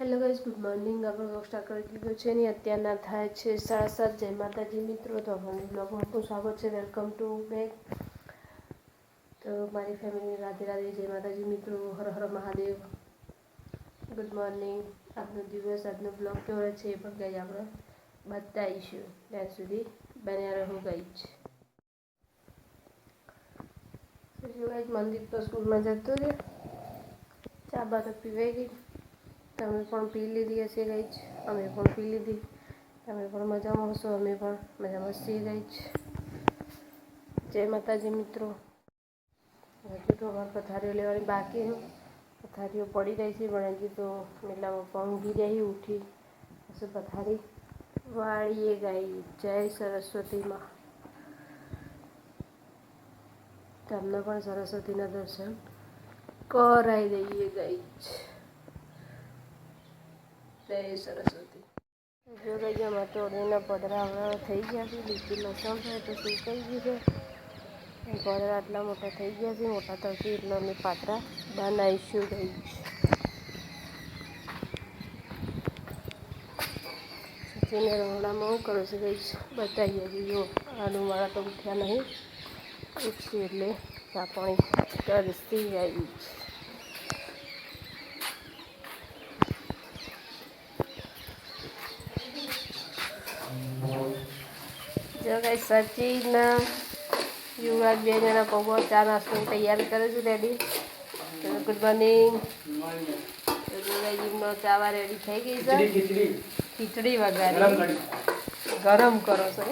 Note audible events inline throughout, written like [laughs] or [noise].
Hello guys good morning આપણો blog start કરી છે ને અત્યારના થાય છે સાડા સાત. જય માતાજી મિત્રો. તો આપણને બ્લોગમાં આપનું સ્વાગત છે. વેલકમ ટુ બેક તો મારી ફેમિલી રાધે રાધે, જય માતાજી મિત્રો. હર હર મહાદેવ. ગુડ મોર્નિંગ આજનો દિવસ, આજનો બ્લોગ કેવો રહે છે એ પણ ગાઈ આપણે બતાવીશું. ત્યાં સુધી બન્યા રહો ગઈ જ પછી ગાઈઝ મંદિર તો સ્કૂલમાં જતો રહ્યો. ચા બા તો પીવાઈ ગઈ. તમે પણ પી લીધી હશે ગઈ જ અમે પણ પી લીધી. તમે પણ મજામાં હશો, અમે પણ મજામાં સી ગઈ જ જય માતાજી મિત્રો. હજુ તો અમારે પથારીઓ લેવાની બાકી પથારીઓ પડી રહી છે, પણ હજી તો મેલામાં પંગી રહી ઉઠી. પછી પથારી. વાળીએ ગાઈ જય સરસ્વતીમાં. તમને પણ સરસ્વતીના દર્શન કરાવી દઈએ ગઈ જય સરસ્વતી. જો ગઈ અમારે તો ઓળીના પદરા થઈ ગયા છે. લીટી લસણ છે તો સુકાઈ ગયું છે? પદરા આટલા મોટા થઈ ગયા છે. મોટા થશે અમે પાત્રા બનાવીશું ગઈ સચિને રંગડામાં હું કરું છું ગઈ બતાવીએ છીએ જો આલુ મારા તો ઉઠ્યા નહીં. ઉઠશે એટલે ચા પાણી કરતી આવી છે જો કઈ સચિન યુવરાજ બે જણા પગો ચા નાસ્તો તૈયારી કરે છે રેડી ગુડ મોર્નિંગ યુવરાજીનો ચાવા રેડી થઈ ગઈ છે. ખીચડી વગાડી ગરમ કરો. છો?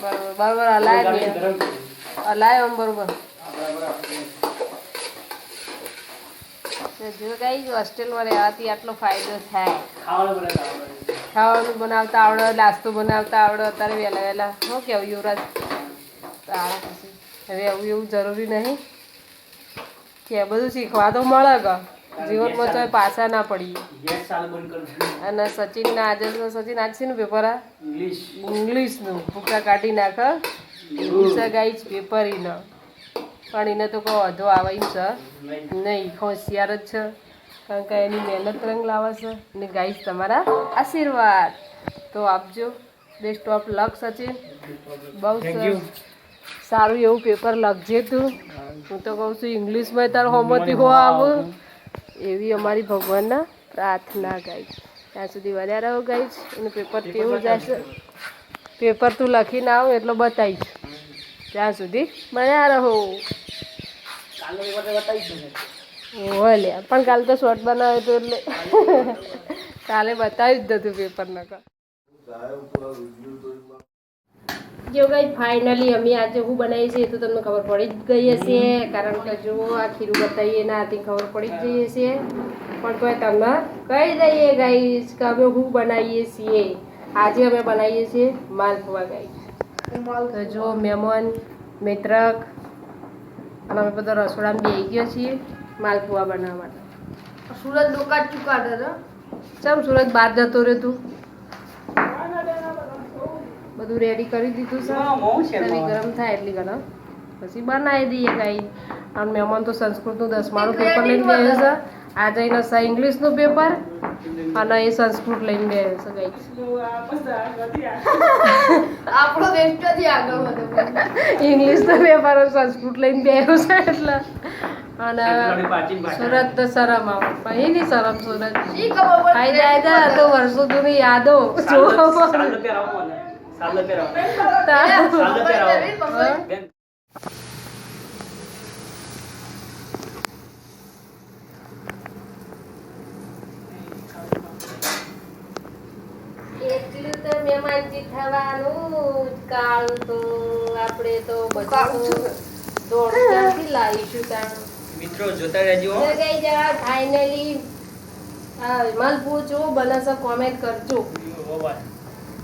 બરોબર બરોબર હલાય બે હલાય આમ બરોબર. જો કઈ હોસ્ટેલમાં રહેવાથી આટલો ફાયદો થાય. ખાવાનું બનાવતા આવડે નાસ્તો બનાવતા આવડે અત્યારે વહેલા વહેલા શું કેવું યુવરાજ તારા પછી હવે એવું એવું જરૂરી નહીં કે બધું શીખવા તો મળે ગ. જીવનમાં તો પાછા ના પડીએ. અને સચિનના આજે સચિન આજ ને પેપર આ? ઇંગ્લિશનું. ભૂકા કાઢી નાખ ભૂસા ગાઈ પેપર ઈને. પણ એને તો કોઈ વધો આવે છે. નહીં હોશિયાર જ છે. કારણ કે એની મહેનત રંગ લાવે છે. અને ગાઈશ તમારા આશીર્વાદ. તો આપજો. Best of luck Sachin. બહુ સારું એવું પેપર લખજે તું. હું તો કહું છું ઇંગ્લિશમાં તાર હોમવર્ક હો આવું. એવી અમારી ભગવાનના પ્રાર્થના ગાઈ ત્યાં સુધી વધ્યા રહો ગાઈશ એનું પેપર કેવું જશે? પેપર તું લખીને આવ એટલો બતાવીશ. ત્યાં સુધી બન્યા રહો. ઓલે પણ કાલે તો શોર્ટ બનાવ્યો હતો એટલે. કાલે બતાવી જ નતું પેપર નકર જો ગઈ ફાઇનલી અમે આજે હું બનાવી છે તો તમને ખબર પડી જ ગઈ હશે, કારણ કે જો આ ખીરું બતાવીએ ના આથી ખબર પડી જ ગઈ હશે. પણ તો તમને કહી દઈએ ગાઈસ કે અમે હું બનાવીએ છીએ. આજે અમે બનાવીએ છીએ માલપુવા ગાઈ તો જો મહેમાન, મિત્રક, અને અમે બધા રસોડામાં બેસી ગયો છીએ. માલપુઆ બનાવવા માટે. સુરત દુકાન ચુકાડે ચમ સુરત બહાર જતો રહ્યો તું? બધું રેડી કરી દીધું છે. ગરમ થાય એટલી ગરમ. પછી બનાવી દઈએ કાંઈ. અને મહેમાન તો સંસ્કૃતનું દસમાનું પેપર લઈને ગયો છે. આ જઈને છે ઇંગ્લિશનું પેપર અને એ સંસ્કૃત લઈને ગયો છે ગાઈ આપણો દેશ આગળ વધે? [laughs] ઇંગ્લિશનું પેપર સંસ્કૃત લઈને ગયો છે એટલે. અને સુરત તો શરમ આવે એ શરમ સુરત આઈ જાય તો વર્ષો જૂની યાદો. એટલું તો મહેમાનજી થવાનું કાળું તો આપણે તો બધું છે. લાવીશું તાણ મિત્રો જોતા રહેજો તો ગઈ જવા ફાઇનલી માલપુર જો બને કોમેન્ટ કરજો.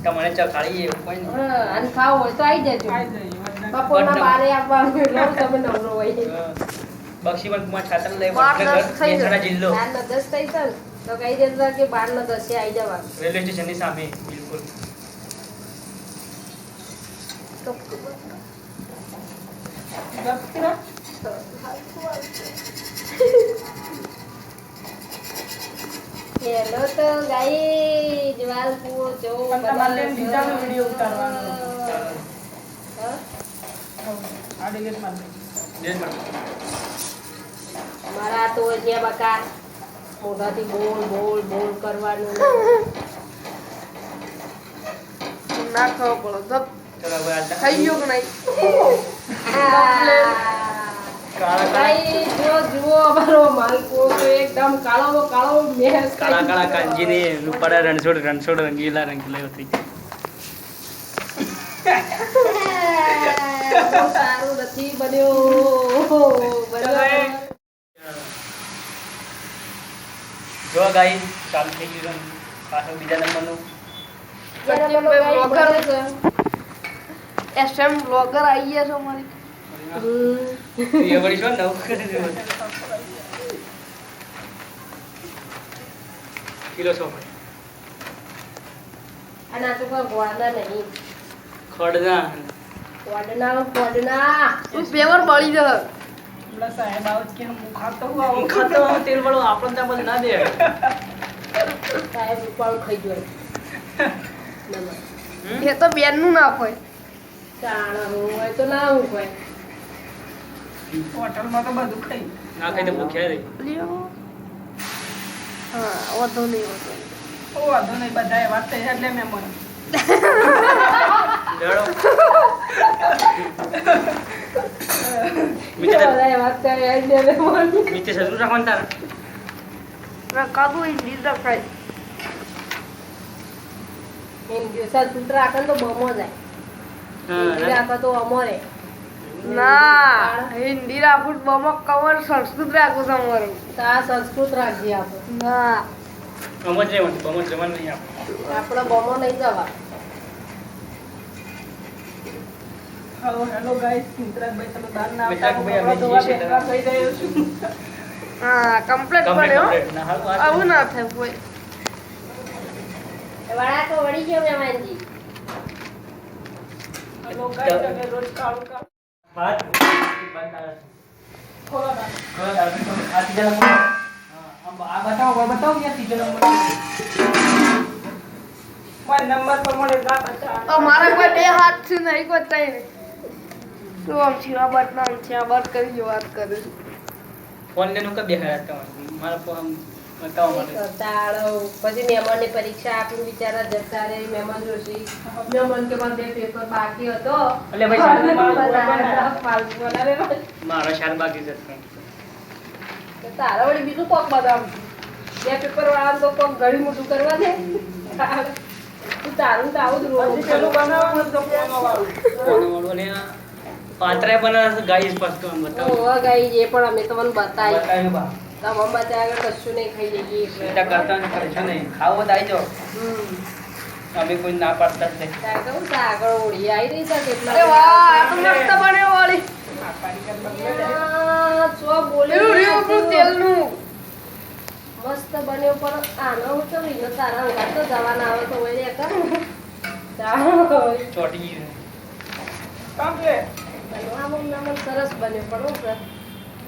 તમારે ચખાડીએ એવું કોઈ અને ખાવ હોય તો આવી જજો. બપોરના બારે આવવાનું તમે નવરો હોય. બક્ષીબન કુમાર છાત્ર લઈ વડનગર, દસ થઈ મહેસાણા જિલ્લો. બાર દસ થઈ સર તો કહી દેતા કે બાર ને દસે આવી જવા રેલવે સ્ટેશનની સામે બિલકુલ. હેલો તો ગાઈ જવાલ કુવો જો પણ તમારે બીજાનો વીડિયો ઉતારવાનો. હા? આ ડિલીટ મારી દે. મારા તો જે બકા મોઢાથી બોલ બોલ બોલ કરવાનું. ના પડો. પડે ચલો હવે આ ગયું કે નહીં? કાળા કાળા ગાઈ જો જુઓ અમારો માલકો તો એકદમ કાળો કાળો મેસ કાળા કાળા રૂપાળા રણછોડ રણછોડ રંગીલા રંગીલા થઈ સારું નથી બન્યો જો ગાઈ ચાલુ થઈ ગયું છે. પાછળ બીજા નંબરનું સચિનભાઈ બ્લોગર. બને છે. એસએમ બ્લોગર આવી ગયા છો મારી. એ વળી શું નવું કિલો સો અને તો ગોળના નહીં. ખડના. ગોળના ગોળના. તું પેવર બળી જશે પેલા સાહેબ આવો કે હું ખાતો હું આવું. ખાતો તેલ વાળો આપણને ત્યાં બધું ના દે. સાહેબ રૂપાળું ખાઈ ગયો. એ તો બેનનું ના હોય. ચાણા હોય તો ના હું હોય હોટલમાં તો બધું ખાઈ. ના ખાઈ તો ભૂખ્યા રહી લ્યો. હા વધુ નહીં વધુ ઓ વાંધો નહીં બધા એવા થઈ એટલે મેં મને. તો બમો જાય. હા, હિન્દી રાખે તો અમરે ના હિન્દી રાખું બમક કવર સંસ્કૃત રાખું તમારું તા સંસ્કૃત રાખજે આપણે ના. અમર જ રહેવાનું જવાનું નહીં આપણે આપણે બમો નહીં જવા. હાલો હેલો ગાઈસ મિત્રાજભાઈ તમે બહાર ના આવતા અમે ધોવા જઈએ છીએ. બેસવા થઈ રહ્યો છું હા કમ્પ્લીટ આ આવું ના થાય કોઈ. વડા તો વળી ગયો મહેમાનજી હેલો ગાઈસ રોજ કાળું કાળું ખોલો. આ ત્રીજા નંબર આ બતાવો બતાવો ત્રીજો નંબર નંબર પર મળે ના બચા. અમારા કોઈ બે હાથથી નહીં કોઈ નહીં. તું આમ છે આ બટ નામ છે આ બટ કરી વાત કરું ફોન લેનું બેહાડ્યા તમારે મારા ફોન તાળો પછી મહેમાનની પરીક્ષા આપી બિચારા જતા રહે મહેમાન જોશી. મહેમાન કે મારે પેપર બાકી હતો. એટલે ભાઈ શાંતિ માં બધા ફાલતુ બનાવે ભાઈ. મારા શાર બાકી છે તારા વળી બીજું કોક બતાવ. બે પેપર વાળા તો કોક ઘડી મોટું કરવા દે. તું તારું તો આવું જ પેલું બનાવવાનું તો કોનો વાળું. કોનો ને પાત્રે બનાવે ગાઈસ પાસ્તો આમ બતાવો. ઓવા એ પણ અમે તમને બતાવી. બતાવ્યું બા તમે બચ્ચા આગળ કશું નહીં ખાઈ જઈએ ચિંતા કરતા ને કરશો નહીં. ખાવો તો આવી જાઓ અમે કોઈ ના પાડતા જ નહીં. કહું છે? આગળ ઓળી આવી રહી છે કેટલા અરે વાહ આ તો મસ્ત બન્યો મસ્ત પણ આનો તો રીનો તારા તો જવાના આવે તો હોય કર ચોટી આમ સરસ બન્યો પણ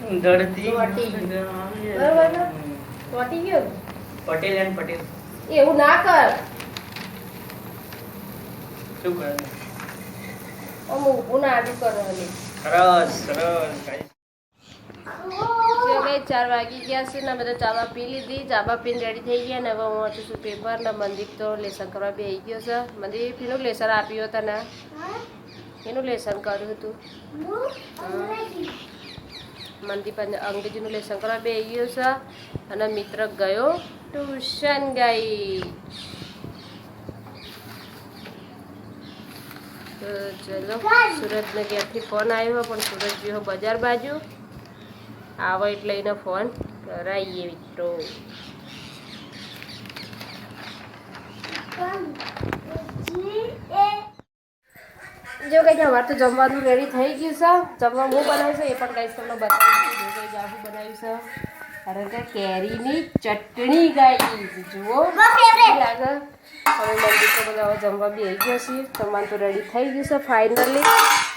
હું કર ચોટી. બરાબર ને? ચોટી ગયો? પટેલ એન્ડ પટેલ. એવું ના કર. શું કરે? આમ ઊભું ના આડું કરવાની સરસ. ચાર વાગી ગયા છે ને બધા ચાબા પી લીધી ચાબા પીને રેડી થઈ ગયા ને હવે હું વાંચું છું પેપર ને મંદિર તો લેસન કરવા બેસી ગયો છે. મંદિર પેલું લેસન આપ્યું તને એનું લેસન કર્યું હતું. અને અંગ્રેજીનું લેસન કરવા બે ગયો છે અને મિત્ર ગયો. ટ્યુશન ગઈ તો ચલો, સુરતને ક્યાંથી ફોન આવ્યો પણ સુરત ગયો બજાર બાજુ. આવે એટલે એનો ફોન કરાવીએ મિત્રો. જો કંઈ અમારે તો જમવાનું રેડી થઈ ગયું છે. જમવા હું બનાવ્યું છે એ પણ ગાઈસ તમને બતાવી જો કંઈ જાગું બનાવ્યું છે. કારણ કે કેરીની ચટણી ગાઈ જુઓ. લાગે? હવે મંદિર તો બધા હવે જમવા બી આવી ગયા છીએ. જમવાનું તો રેડી થઈ ગયું છે ફાઇનલી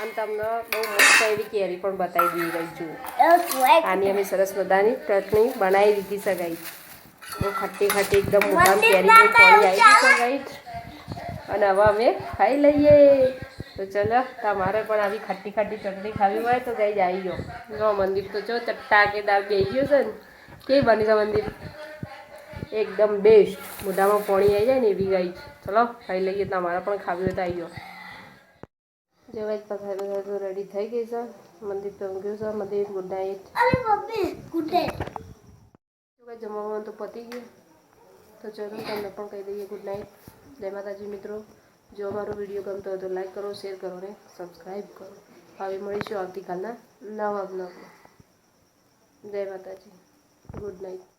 અને તમને બહુ મસ્ત એવી કેરી પણ બતાવી દીધી ગઈ જુઓ. આની અમે સરસ મજાની ચટણી બનાવી દીધી છે ગાઈ બહુ ખટ્ટી ખટ્ટી એકદમ મોટા કેરી પણ આવી ગઈ છે. ગાઈસ અને હવે અમે ખાઈ લઈએ. તો ચલો તમારે પણ આવી ખાટી ખાટી ચટણી ખાવી હોય તો ગઈ આવી ગયો જો મંદિર તો જો ચટ્ટાકેદાર બેસી ગયું છે ને કેવી બની છે મંદિર? એકદમ બેસ્ટ મોઢામાં પાણી આવી જાય ને એવી ગઈ. ચલો ખાઈ લઈએ તમારે પણ ખાવી હોય તો આવી ગયો જો ગાઈસ પથારી તો રેડી થઈ ગઈ છે. મંદિર તો ગયું છે. મંદિર ગુડ નાઇટ ગુડ નાઇટ તો જમવાનું તો પતી ગયું. તો ચલો તમને પણ કહી દઈએ ગુડ નાઇટ જય માતાજી મિત્રો. જો અમારો વીડિયો ગમતો હોય તો લાઈક કરો શેર કરો ને સબસ્ક્રાઈબ કરો. હવે મળીશું આવતીકાલના નવા બ્લોગમાં જય માતાજી. Good night